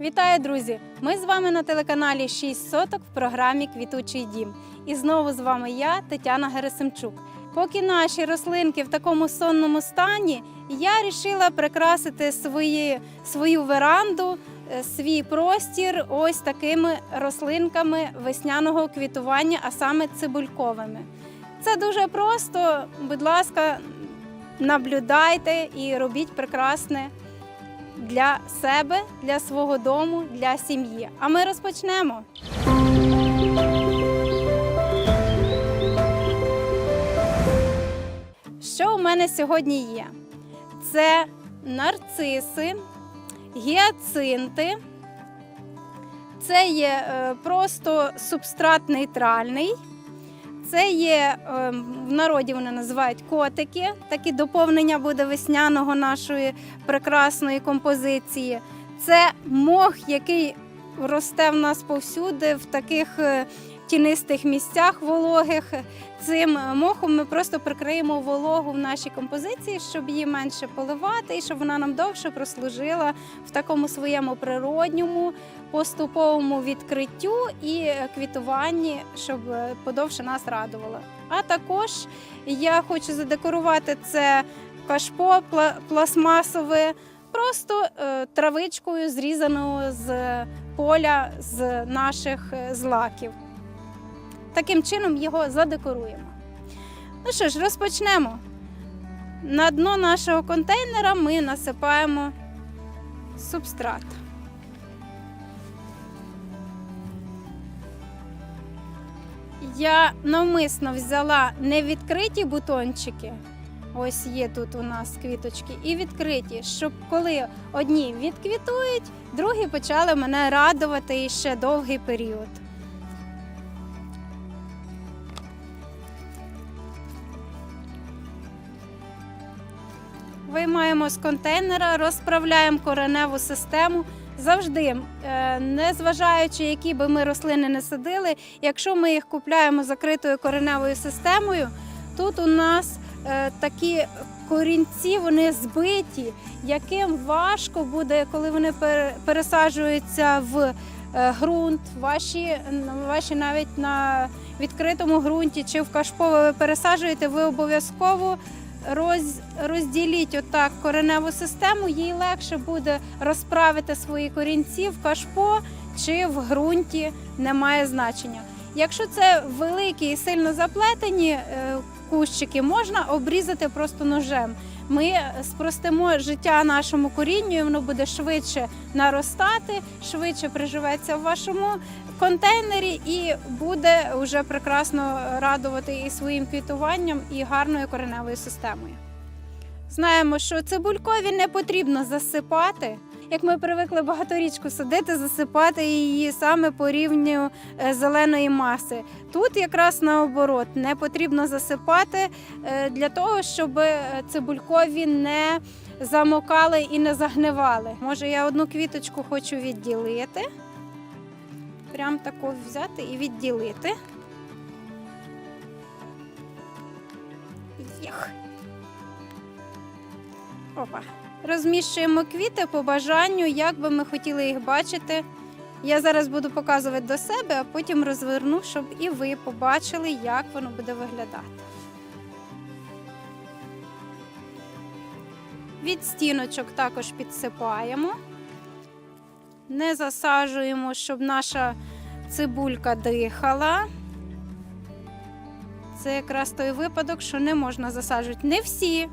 Вітаю, друзі! Ми з вами на телеканалі 6 соток в програмі Квітучий дім. І знову з вами я, Тетяна Герасимчук. Поки наші рослинки в такому сонному стані, я вирішила прикрасити свої, свою веранду, е, свій простір ось такими рослинками весняного квітування, а саме цибульковими. Це дуже просто. Будь ласка, наблюдайте і робіть прекрасне для себе, для свого дому, для сім'ї. А ми розпочнемо. Що у мене сьогодні є? Це нарциси, гіацинти. Це є е, просто субстрат нейтральний. Це є е, в народі вони називають котики. Такі доповнення буде весняного нашої прекрасної композиції. Це мох, який росте в нас повсюди, в таких е, тінистих місцях вологих. Цим мохом ми просто прикриємо вологу в нашій композиції, щоб її менше поливати і щоб вона нам довше прослужила в такому своєму природньому, поступовому відкриттю і квітуванні, щоб подовше нас радувала. А також я хочу задекорувати це кашпо пластмасове, просто е, травичкою, зрізаною з поля з наших е, злаків. Таким чином його задекоруємо. Ну що ж, розпочнемо. На дно нашого контейнера ми насипаємо субстрат. Я навмисно взяла не відкриті бутончики. Ось є тут у нас квіточки, і відкриті, щоб коли одні відквітують, другі почали мене радувати ще довгий період. Виймаємо з контейнера, розправляємо кореневу систему. Завжди, е, незважаючи, які би ми рослини не садили, якщо ми їх купляємо закритою кореневою системою, тут у нас е, такі корінці, вони збиті, яким важко буде, коли вони пере- пересаджуються в е, ґрунт, ваші, ваші навіть на відкритому ґрунті чи в кашпово ви пересаджуєте, ви обов'язково роз, розділіть отак кореневу систему, їй легше буде розправити свої корінці в кашпо чи в ґрунті, немає значення. Якщо це великі і сильно заплетені е, кущики, можна обрізати просто ножем. Ми спростимо життя нашому корінню, і воно буде швидше наростати, швидше приживеться в вашому контейнері і буде вже прекрасно радувати і своїм квітуванням, і гарною кореневою системою. Знаємо, що цибулькові не потрібно засипати. Як ми привикли багаторічку садити, засипати її саме по рівню е, зеленої маси. Тут якраз наоборот не потрібно засипати е, для того, щоб е, цибулькові не замокали і не загнивали. Може, я одну квіточку хочу відділити. Прям таку взяти і відділити. Єх. Опа. Розміщуємо квіти по бажанню, як би ми хотіли їх бачити. Я зараз буду показувати до себе, а потім розверну, щоб і ви побачили, як воно буде виглядати. Від стіночок також підсипаємо. Не засаджуємо, щоб наша цибулька дихала. Це якраз той випадок, що не можна засаджувати. Не всі.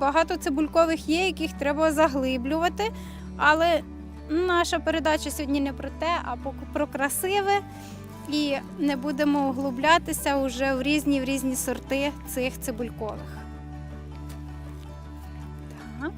Багато цибулькових є, яких треба заглиблювати. Але наша передача сьогодні не про те, а про красиве. І не будемо углублятися вже в різні в різні сорти цих цибулькових. Так.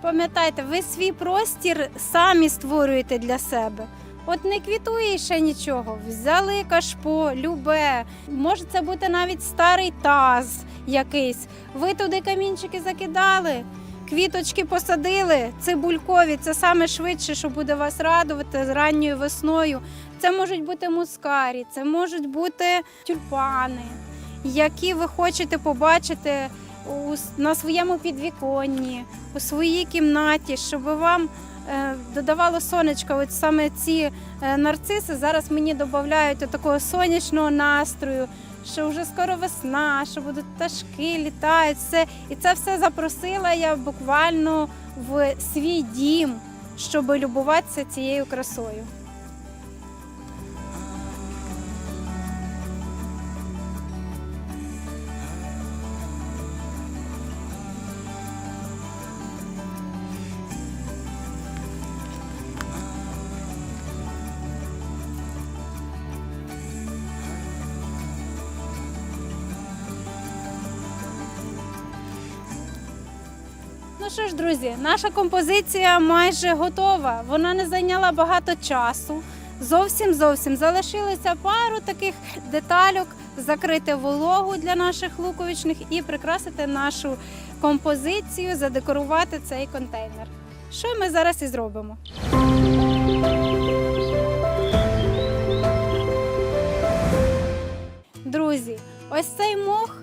Пам'ятайте, ви свій простір самі створюєте для себе. От не квітує ще нічого. Взяли кашпо, любе. Може це бути навіть старий таз якийсь. Ви туди камінчики закидали, квіточки посадили, цибулькові. Це саме швидше, що буде вас радувати з ранньою весною. Це можуть бути мускарі, це можуть бути тюльпани, які ви хочете побачити на своєму підвіконні, у своїй кімнаті, щоб вам додавало сонечко. От саме ці е, нарциси зараз мені додають такого сонячного настрою, що вже скоро весна, що будуть пташки, літають, все. І це все запросила я буквально в свій дім, щоб любуватися цією красою. Ну що ж, друзі, наша композиція майже готова. Вона не зайняла багато часу. Зовсім зовсім залишилося пару таких детальок, закрити вологу для наших луковичних і прикрасити нашу композицію, задекорувати цей контейнер. Що ми зараз і зробимо? Друзі, ось цей мох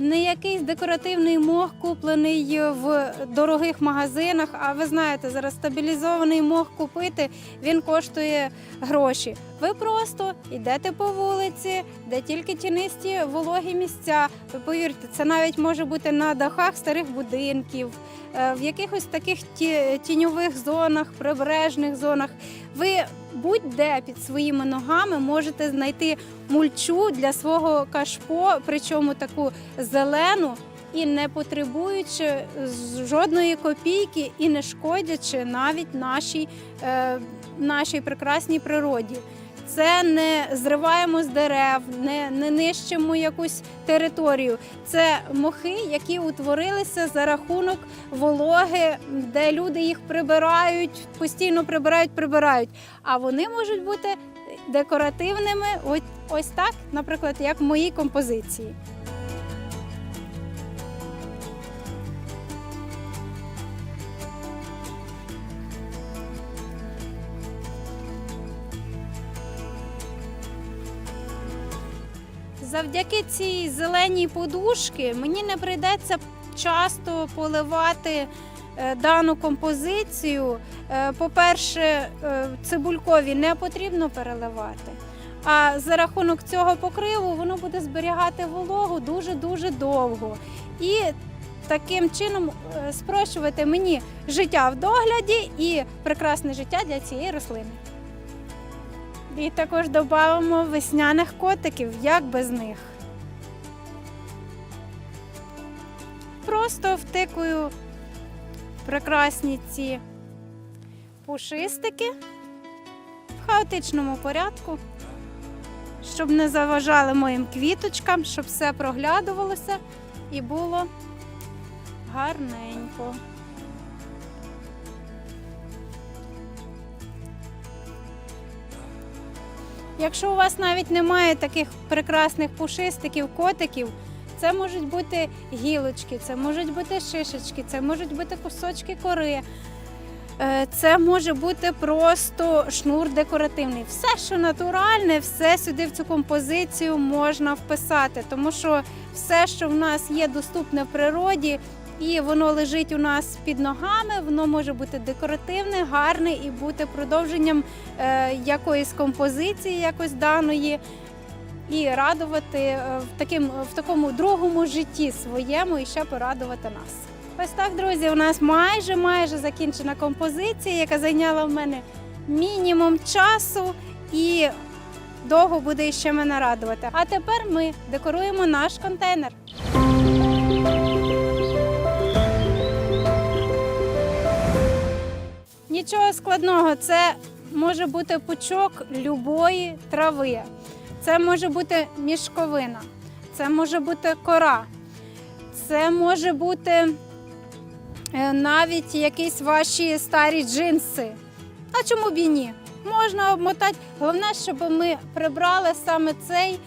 не якийсь декоративний мох, куплений в дорогих магазинах. А ви знаєте, зараз стабілізований мох купити він коштує гроші. Ви просто йдете по вулиці, де тільки тінисті вологі місця. Ви повірте, це навіть може бути на дахах старих будинків, е, в якихось таких ті- тіньових зонах, прибережних зонах. Ви будь-де під своїми ногами можете знайти мульчу для свого кашпо, причому таку зелену і не потребуючи жодної копійки і не шкодячи навіть нашій, е, нашій прекрасній природі. Це не зриваємо з дерев, не, не нищимо якусь територію. Це мохи, які утворилися за рахунок вологи, де люди їх прибирають, постійно прибирають, прибирають. А вони можуть бути декоративними, ось, ось так, наприклад, як в моїй композиції. Завдяки цій зеленій подушки мені не прийдеться часто поливати е, дану композицію. Е, По-перше, е, цибулькові не потрібно переливати. А за рахунок цього покриву воно буде зберігати вологу дуже-дуже довго. І таким чином спрощувати мені життя в догляді і прекрасне життя для цієї рослини. І також додамо весняних котиків, як без них. Просто втикую прекрасні ці пушистики в хаотичному порядку, щоб не заважали моїм квіточкам, щоб все проглядувалося і було гарненько. Якщо у вас навіть немає таких прекрасних пушистиків, котиків, це можуть бути гілочки, це можуть бути шишечки, це можуть бути кусочки кори. Е, Це може бути просто шнур декоративний. Все, що натуральне, все сюди в цю композицію можна вписати, тому що все, що в нас є доступне в природі, і воно лежить у нас під ногами, воно може бути декоративне, гарне і бути продовженням е, якоїсь композиції, якось даної, і радувати е, в, таким, в такому другому житті своєму і ще порадувати нас. Ось так, друзі, у нас майже майже закінчена композиція, яка зайняла в мене мінімум часу і довго буде ще мене радувати. А тепер ми декоруємо наш контейнер. Нічого складного, це може бути пучок любої трави. Це може бути мішковина, це може бути кора, це може бути е, навіть якісь ваші старі джинси. А чому б і ні? Можна обмотати. Головне, щоб ми прибрали саме цей,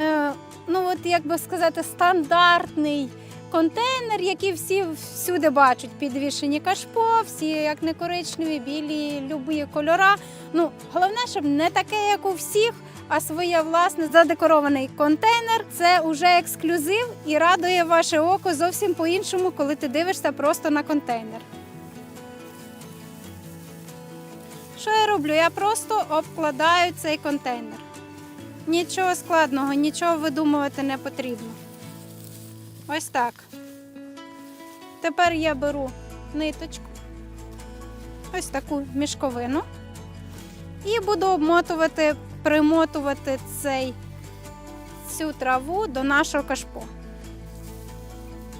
е, ну от як би сказати, стандартний контейнер, який всі всюди бачать. Підвішені кашпо, всі як не коричневі, білі, любі кольора. Ну, головне, щоб не таке, як у всіх, а своє власне задекорований контейнер. Це уже ексклюзив і радує ваше око зовсім по-іншому, коли ти дивишся просто на контейнер. Що я роблю? Я просто обкладаю цей контейнер. Нічого складного, нічого видумувати не потрібно. Ось так. Тепер я беру ниточку, ось таку мішковину, і буду обмотувати, примотувати цей, цю траву до нашого кашпо.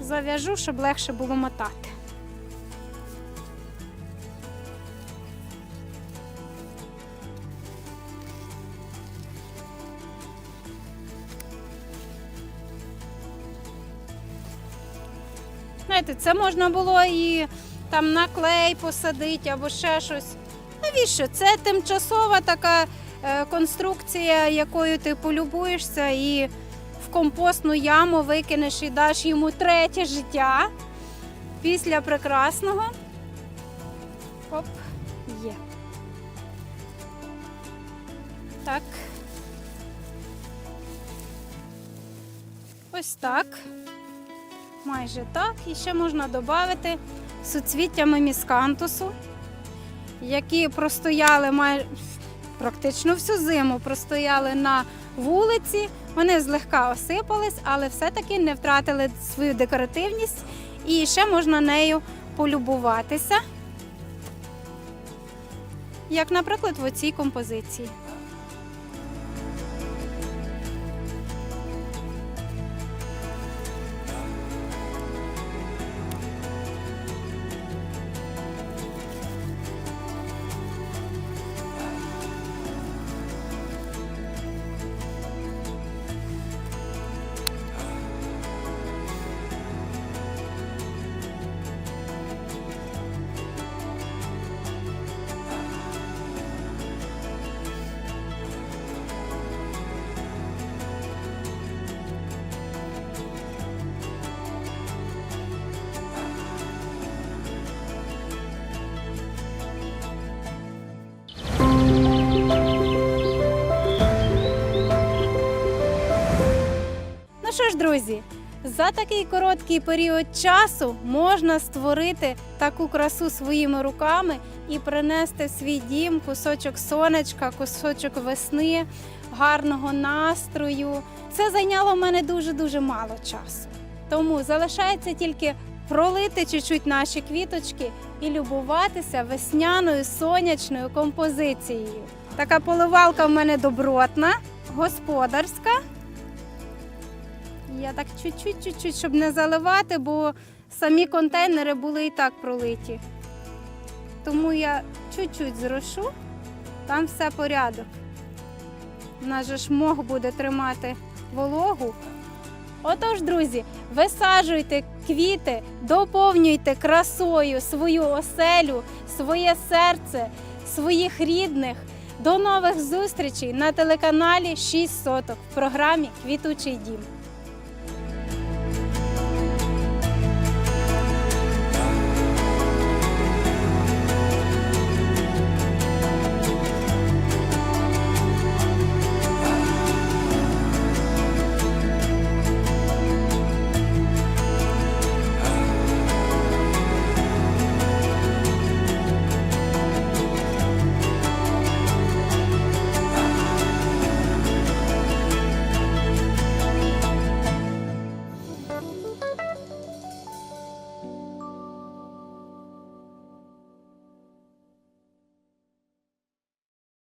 Зав'яжу, щоб легше було мотати. Знаєте, це можна було і там на клей посадити або ще щось. Навіщо? Це тимчасова така е, конструкція, якою ти полюбуєшся і в компостну яму викинеш і даш йому третє життя після прекрасного. Оп, є. Так. Ось так. Майже так. І ще можна додати суцвіттями міскантусу, які простояли май... практично всю зиму, простояли на вулиці. Вони злегка осипались, але все-таки не втратили свою декоративність. І ще можна нею полюбуватися. Як, наприклад, в цій композиції. Ну ж, друзі, за такий короткий період часу можна створити таку красу своїми руками і принести в свій дім кусочок сонечка, кусочок весни, гарного настрою. Це зайняло в мене дуже-дуже мало часу. Тому залишається тільки пролити чуть-чуть наші квіточки і любуватися весняною сонячною композицією. Така поливалка в мене добротна, господарська. Я так чуть-чуть, щоб не заливати, бо самі контейнери були і так пролиті. Тому я чуть-чуть зрошу, там все порядок. У нас же ж мох буде тримати вологу. Отож, друзі, висаджуйте квіти, доповнюйте красою свою оселю, своє серце, своїх рідних. До нових зустрічей на телеканалі 6 соток в програмі Квітучий дім.